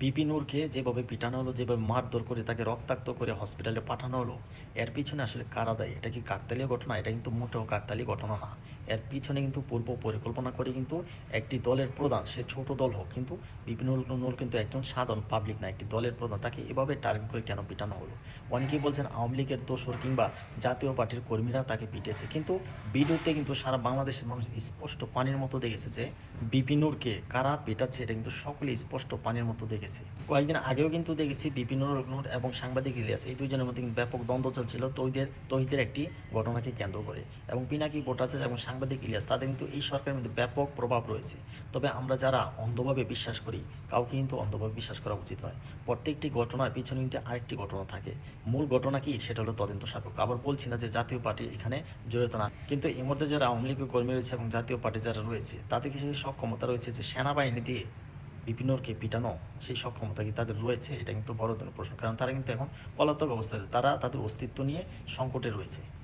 বিপিনুরকে যেভাবে পিটানো হলো, যেভাবে মারধর করে তাকে রক্তাক্ত করে হসপিটালে পাঠানো হলো, এর পিছনে আসলে কারা দেয়? এটা কি কাকতালীয় ঘটনা? এটা কিন্তু মোটেও কাকতালীয় ঘটনা না। এর পিছনে কিন্তু পূর্ব পরিকল্পনা করে কিন্তু একটি দলের প্রধান, সে ছোট দল হোক, কিন্তু বিপিনুর নূর কিন্তু একজন সাধারণ পাবলিক না, একটি দলের প্রধান। তাকে এভাবে টার্গেট করে কেন পিটানো হলো? অনেকেই বলছেন আওয়ামী লীগের দোসর কিংবা জাতীয় পার্টির কর্মীরা তাকে পিটেছে। কিন্তু ভিডিওতে কিন্তু সারা বাংলাদেশের মানুষ স্পষ্ট পানির মতো দেখেছে যে বিপিনুরকে কারা পেটাচ্ছে, এটা কিন্তু সকলে স্পষ্ট পানির মতো দেখেছে। কয়েকদিন আগেও কিন্তু দেখেছি বিপিনুর নূর এবং সাংবাদিক ইলিয়াস, এই দুইজনের মধ্যে ব্যাপক দ্বন্দ্ব চলছিল তৈদের তহিদের একটি ঘটনাকে কেন্দ্র করে। এবং পিনাকি ভট্টাচার্য এবং ইলিয়াস, তাদের কিন্তু এই সরকারের মধ্যে ব্যাপক প্রভাব রয়েছে। তবে আমরা যারা অন্ধভাবে বিশ্বাস করি, কাউকে কিন্তু অন্ধভাবে বিশ্বাস করা উচিত নয়। প্রত্যেকটি ঘটনার পিছনে কিন্তু আরেকটি ঘটনা থাকে। মূল ঘটনা কি? সেটা হলো তদন্ত সাপেক্ষ। আবার বলছি না যে জাতীয় পার্টি এখানে জড়িত না। কিন্তু এই মধ্যে যারা আওয়ামী লীগের কর্মী রয়েছে এবং জাতীয় পার্টি যারা রয়েছে, তাদের কি সেই সক্ষমতা রয়েছে যে সেনাবাহিনী দিয়ে বিপিনরকে পিটানো, সেই সক্ষমতা কি তাদের রয়েছে? এটা কিন্তু বড় ধরনের প্রশ্ন। কারণ তারা কিন্তু এখন পলাতক অবস্থায়। তারা তাদের অস্তিত্ব নিয়ে সংকটে রয়েছে।